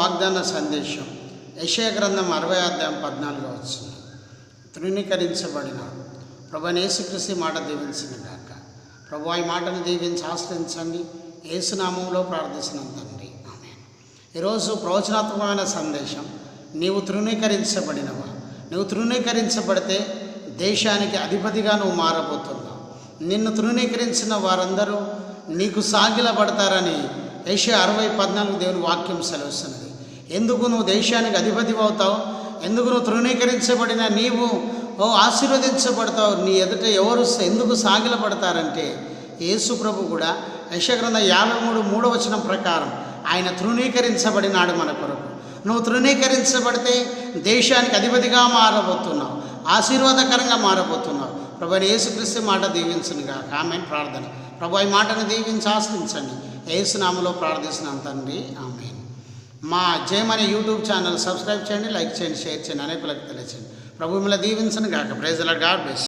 వాగ్దాన సందేశం. యశయ గ్రంథం అరవై అధ్యాయం పద్నాలుగో వచ్చింది తృణీకరించబడినాడు ప్రభు నేసుకృషి మాట దీవించిన కాక ప్రభు ఈ మాటను దీవించి ఆశ్రయించండి. ఏసునామంలో ప్రార్థిస్తున్నాం తండ్రి. ఆమె ఈరోజు ప్రవచనాత్మకమైన సందేశం. నీవు తృణీకరించబడినవా? నువ్వు తృణీకరించబడితే దేశానికి అధిపతిగా నువ్వు మారబోతున్నావు. నిన్ను తృణీకరించిన వారందరూ నీకు సాగిలపడతారని ఏషియా అరవై పద్నాలుగు దేవుని వాక్యం సెలవుస్తున్నది. ఎందుకు నువ్వు దేశానికి అధిపతి అవుతావు? ఎందుకు నువ్వు తృణీకరించబడిన నీవు? ఓ ఆశీర్వదించబడతావు. నీ ఎదుట ఎవరు ఎందుకు సాగిలపడతారంటే యేసు ప్రభు కూడా యశగ్రంథ యాభై మూడు మూడవ వచనం ప్రకారం ఆయన తృణీకరించబడినాడు మన కొరకు. నువ్వు తృణీకరించబడితే దేశానికి అధిపతిగా మారబోతున్నావు. ఆశీర్వాదకరంగా మారబోతున్నావు. ప్రభు యేసుక్రీస్తు మాట దీవించునుగా కామెంట్ ప్రార్థన. ప్రభు ఈ మాటను దీవించి ఆశ్రయించండి ఏసునామలో ప్రార్థిస్తున్నాం తండ్రి. ఆమె మా జయమనే యూట్యూబ్ ఛానల్ సబ్స్క్రైబ్ చేయండి లైక్ చేయండి షేర్ చేయండి అనేకులకు తెలియచేయండి ప్రభు మిమ్మల్ని దీవించను గాక. ప్రైజ్ల గాడ్ బెస్ట్